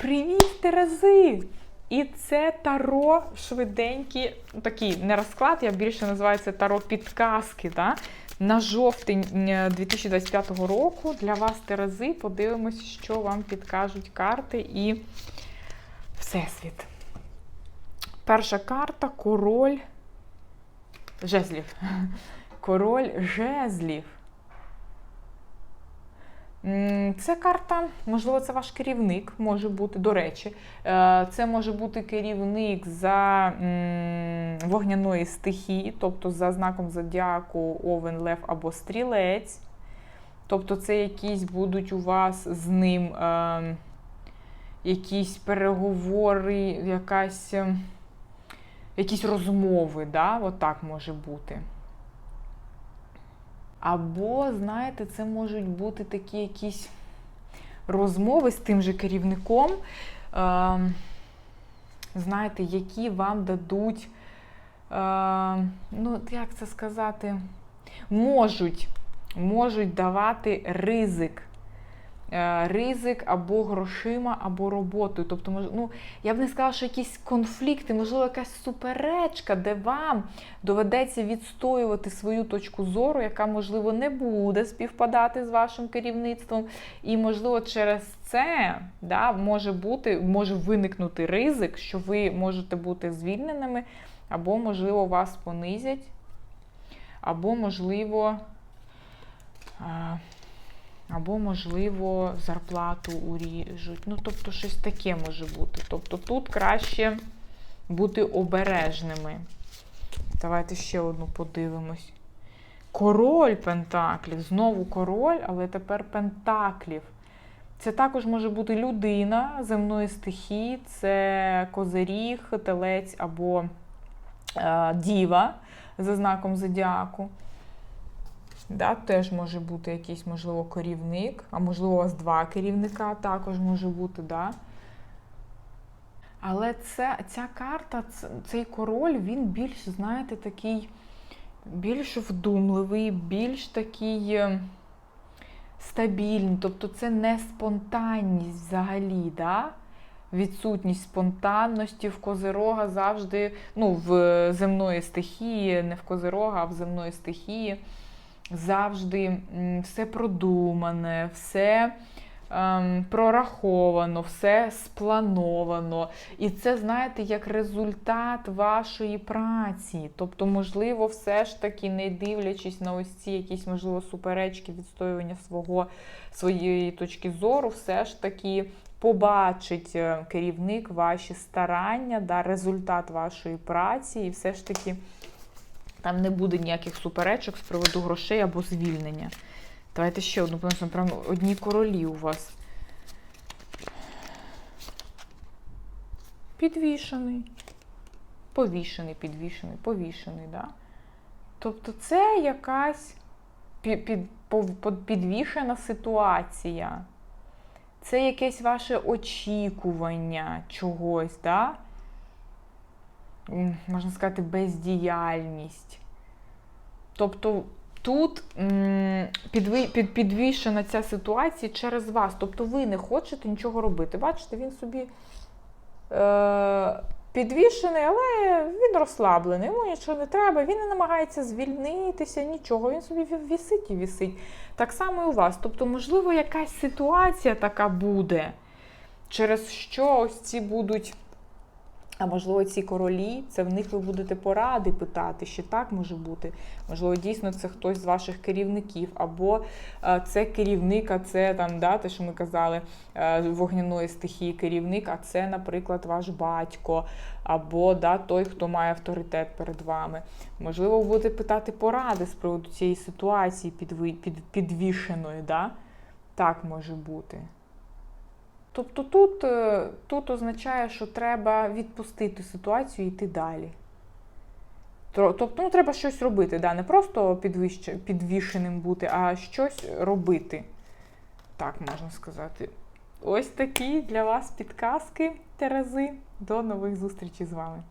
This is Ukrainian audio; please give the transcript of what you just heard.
Привіт, Терези! І це таро швиденькі, такий не розклад, я більше називаю це таро підказки. Да? На жовтень е, 2025 року для вас Терези. Подивимось, що вам підкажуть карти і Всесвіт. Перша карта король жезлів. Король жезлів. Це карта, можливо, це ваш керівник може бути. До речі, е, це може бути керівник за вогняної стихії, тобто за знаком зодіаку Овен, Лев або Стрілець. Тобто, це якісь будуть у вас з ним е, якісь переговори, якась, е, якісь розмови. Да? От так може бути. Або, знаєте, це можуть бути такі якісь розмови з тим же керівником, е, знаєте, які вам дадуть, е, ну, як це сказати, можуть, можуть давати ризик. Е, Ризик або грошима, або роботою. Тобто, ну, я б не сказала, що якісь конфлікти, можливо, якась суперечка, де вам доведеться відстоювати свою точку зору, яка, можливо, не буде співпадати з вашим керівництвом. І, можливо, через це да, може бути, може виникнути ризик, що ви можете бути звільненими, або, можливо, вас понизять, або, можливо. Або, можливо, зарплату уріжуть. Ну, тобто, щось таке може бути. Тобто тут краще бути обережними. Давайте ще одну подивимось. Король Пентаклів. Знову король, але тепер Пентаклів. Це також може бути людина земної стихії, це козиріг, телець або е, діва за знаком зодіаку. Да, теж може бути якийсь, можливо, керівник, а можливо, у два керівника також може бути, да. Але це, ця карта, цей король, він більш, знаєте, такий, більш вдумливий, більш такий е, стабільний. Тобто це не спонтанність взагалі, да? відсутність спонтанності в Козирога завжди, ну, в земної стихії, не в Козирога, а в земної стихії завжди все продумане, все ем, прораховано, все сплановано. І це, знаєте, як результат вашої праці. Тобто, можливо, все ж таки, не дивлячись на ось ці якісь, можливо, суперечки, відстоювання свого, своєї точки зору, все ж таки. Побачить е, керівник ваші старання, да, результат вашої праці, і все ж таки там не буде ніяких суперечок з приводу грошей або звільнення. Давайте ще одну подивимося, прямо одні королі у вас. Підвішений. Повішений, підвішений, повішений, да? Тобто це якась під, під, підвішена ситуація. Це якесь ваше очікування чогось, да? Можна сказати, бездіяльність. Тобто тут підвішена ця ситуація через вас. Тобто ви не хочете нічого робити. Бачите, він собі е, підвішений, але він розслаблений, йому нічого не треба, він не намагається звільнитися, нічого. Він собі вісить і вісить. Так само і у вас. Тобто, можливо, якась ситуація така буде, через що ось ці будуть. А можливо, ці королі, це в них ви будете поради питати, що так може бути. Можливо, дійсно це хтось з ваших керівників, або це керівник, а це там, да, те, що ми казали, е, вогняної стихії керівник, а це, наприклад, ваш батько, або да, той, хто має авторитет перед вами. Можливо, ви будете питати поради з приводу цієї ситуації підвішеної. Да? Так може бути. Тобто тут, е, тут означає, що треба відпустити ситуацію і йти далі. Тобто ну, треба щось робити, да? не просто підвищ- підвішеним бути, а щось робити. Так можна сказати. Ось такі для вас підказки, Терези. До нових зустрічей з вами.